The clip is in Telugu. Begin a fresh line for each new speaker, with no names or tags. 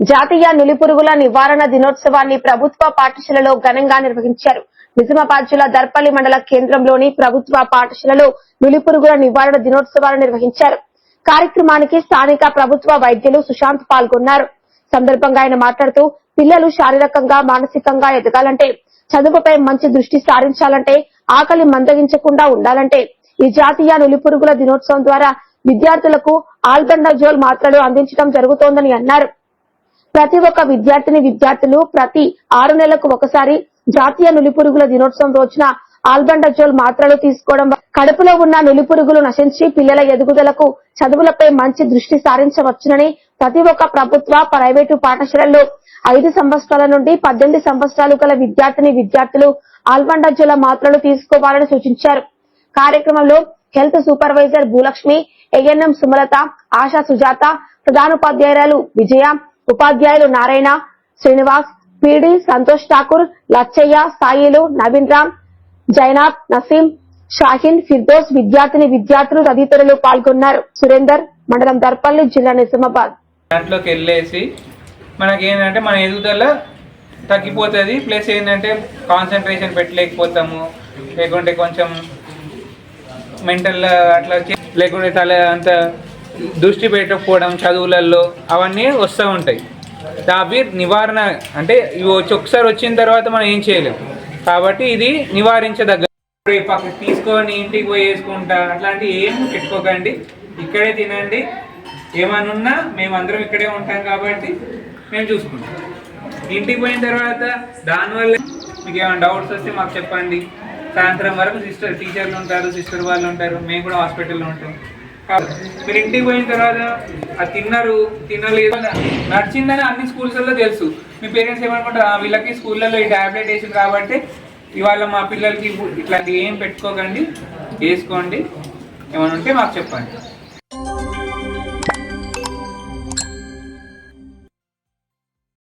జాతీయ నులిపురుగుల నివారణ దినోత్సవాన్ని ప్రభుత్వ పాఠశాలలో ఘనంగా నిర్వహించారు. నిజామాబాద్ జిల్లా దర్పల్లి మండల కేంద్రంలోని ప్రభుత్వ పాఠశాలలో నులిపురుగుల నివారణ దినోత్సవాన్ని నిర్వహించారు. కార్యక్రమానికి స్థానిక ప్రభుత్వ వైద్యులు సుశాంత్ పాల్గొన్నారు. సందర్భంగా ఆయన మాట్లాడుతూ పిల్లలు శారీరకంగా మానసికంగా ఎదగాలంటే చదువుపై మంచి దృష్టి సారించాలంటే ఆకలి మందగించకుండా ఉండాలంటే ఈ జాతీయ నులిపురుగుల దినోత్సవం ద్వారా విద్యార్థులకు ఆల్బండజోల్ మాత్రలు అందించడం జరుగుతోందని అన్నారు. ప్రతి ఒక్క విద్యార్థిని విద్యార్థులు ప్రతి ఆరు నెలలకు ఒకసారి జాతీయ నులిపురుగుల దినోత్సవం రోజున ఆల్బండజోల్ మాత్రలు తీసుకోవడం కడుపులో ఉన్న నులిపురుగులు నశించి పిల్లల ఎదుగుదలకు చదువులపై మంచి దృష్టి సారించవచ్చునని ప్రతి ఒక్క ప్రభుత్వ ప్రైవేటు పాఠశాలల్లో ఐదు సంవత్సరాల నుండి పద్దెనిమిది సంవత్సరాలు గల విద్యార్థిని విద్యార్థులు ఆల్బండజోల మాత్రలు తీసుకోవాలని సూచించారు. కార్యక్రమంలో health supervisor Bhulakshmi ANM Sumalatha ASHA Sujatha ప్రధానోపాధ్యాయురాలు Vijaya ఉపాధ్యాయులు నారాయణ శ్రీనివాస్ పీడి సంతోష్ ఠాకూర్ లచ్చయ్య సాయిలు నవీన్ రామ్ జైనాబ్ నసీం షాహీన్ ఫిర్దోస్ విద్యార్థిని విద్యార్థులు తదితరులు పాల్గొన్నారు. సురేందర్ మండలం దర్పల్లి జిల్లా నిజామాబాద్.
దాంట్లోకి వెళ్ళేసి మనకి ఏంటంటే మన ఎదుగుదల తగ్గిపోతుంది. ప్లస్ ఏంటంటే కాన్సన్ట్రేషన్ పెట్టలేకపోతాము. లేకుంటే కొంచెం మెంటల్ అట్లా లేకుంటే తల అంత దృష్టి పెట్టకపోవడం చదువులలో అవన్నీ వస్తూ ఉంటాయి. అవి నివారణ అంటే ఇవి వచ్చి ఒకసారి వచ్చిన తర్వాత మనం ఏం చేయలేం. కాబట్టి ఇది నివారించదగ్గ ఇప్పుడు తీసుకొని ఇంటికి పోయి వేసుకుంటా అట్లాంటివి ఏం పెట్టుకోకండి. ఇక్కడే తినండి. ఏమనున్నా ఉన్నా మేమందరం ఇక్కడే ఉంటాం కాబట్టి మేము చూసుకుంటాం. ఇంటికి పోయిన తర్వాత దానివల్ల మీకు ఏమైనా డౌట్స్ వస్తే మాకు చెప్పండి. సాయంత్రం వరకు సిస్టర్ టీచర్లు ఉంటారు సిస్టర్ వాళ్ళు ఉంటారు. మేము కూడా హాస్పిటల్లో ఉంటాం. మీరు ఇంటికి పోయిన తర్వాత అది తిన్నారు తినలేదు నడిచిందని అన్ని స్కూల్స్లో తెలుసు. మీ పేరెంట్స్ ఏమనుకుంటారు? వీళ్ళకి స్కూళ్ళలో ఈ టాబ్లెట్ వేసింది కాబట్టి ఇవాళ మా పిల్లలకి ఇట్లాంటివి ఏం పెట్టుకోకండి వేసుకోండి. ఏమైనా ఉంటే మాకు చెప్పండి.